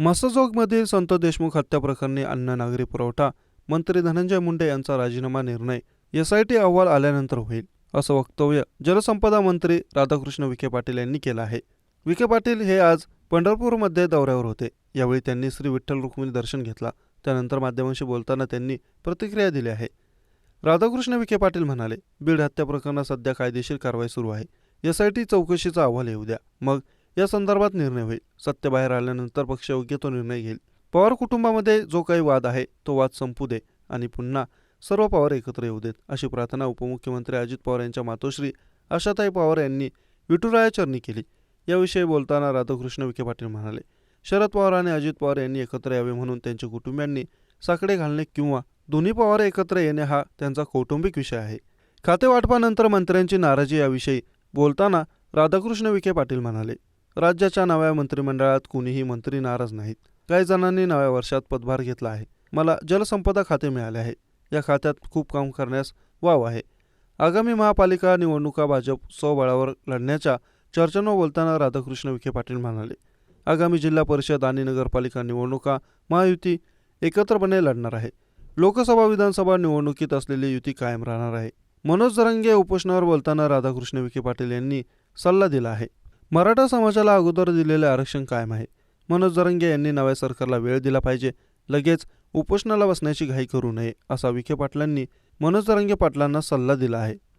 मसजोगमधील संत देशमुख हत्या प्रकरणी अन्न नागरी पुरवठा मंत्री धनंजय मुंडे यांचा राजीनामा निर्णय एसआयटी अहवाल आल्यानंतर होईल असं वक्तव्य जलसंपदा मंत्री राधाकृष्ण विखे पाटील यांनी केलं आहे. विखे पाटील हे आज पंढरपूरमध्ये दौऱ्यावर होते. यावेळी त्यांनी श्री विठ्ठल रुक्मिणी दर्शन घेतला. त्यानंतर माध्यमांशी बोलताना त्यांनी प्रतिक्रिया दिली आहे. राधाकृष्ण विखे पाटील म्हणाले बीड हत्या प्रकरणात सध्या कायदेशीर कारवाई सुरू आहे. एसआयटी चौकशीचा अहवाल येऊ द्या. मग या संदर्भात निर्णय होईल. सत्य बाहेर आल्यानंतर पक्ष योग्य तो निर्णय घेईल. पवार कुटुंबामध्ये जो काही वाद आहे तो वाद संपू दे आणि पुन्हा सर्व पवार एकत्र येऊ देत अशी प्रार्थना उपमुख्यमंत्री अजित पवार यांच्या मातोश्री आशाताई पवार यांनी विठुरायाचरणी केली. याविषयी बोलताना राधाकृष्ण विखे पाटील म्हणाले शरद पवार आणि अजित पवार यांनी एकत्र यावे म्हणून त्यांच्या कुटुंबियांनी साकडे घालणे किंवा दोन्ही पवार एकत्र येणे हा त्यांचा कौटुंबिक विषय आहे. खाते वाटपानंतर मंत्र्यांची नाराजी याविषयी बोलताना राधाकृष्ण विखे पाटील म्हणाले राज्याच्या नव्या मंत्रिमंडळात कुणीही मंत्री नाराज नाहीत. काही जणांनी नव्या वर्षात पदभार घेतला आहे. मला जलसंपदा खाते मिळाले आहे. या खात्यात खूप काम करण्यास वाव आहे. आगामी महापालिका निवडणुका भाजप स्वबळावर लढण्याच्या चर्चांवर बोलताना राधाकृष्ण विखे पाटील म्हणाले आगामी जिल्हा परिषद आणि नगरपालिका निवडणुका महायुती एकत्रपणे लढणार आहे. लोकसभा विधानसभा निवडणुकीत असलेली युती कायम राहणार आहे. मनोज जरंगे उपोषणावर बोलताना राधाकृष्ण विखे पाटील यांनी सल्ला दिला आहे. मराठा समाजाला अगोदर दिलेले आरक्षण कायम आहे. मनोज जरंगे यांनी नव्या सरकारला वेळ दिला पाहिजे. लगेच उपोषणाला बसण्याची घाई करू नये असा विखे पाटलांनी मनोज जरंगे पाटलांना सल्ला दिला आहे.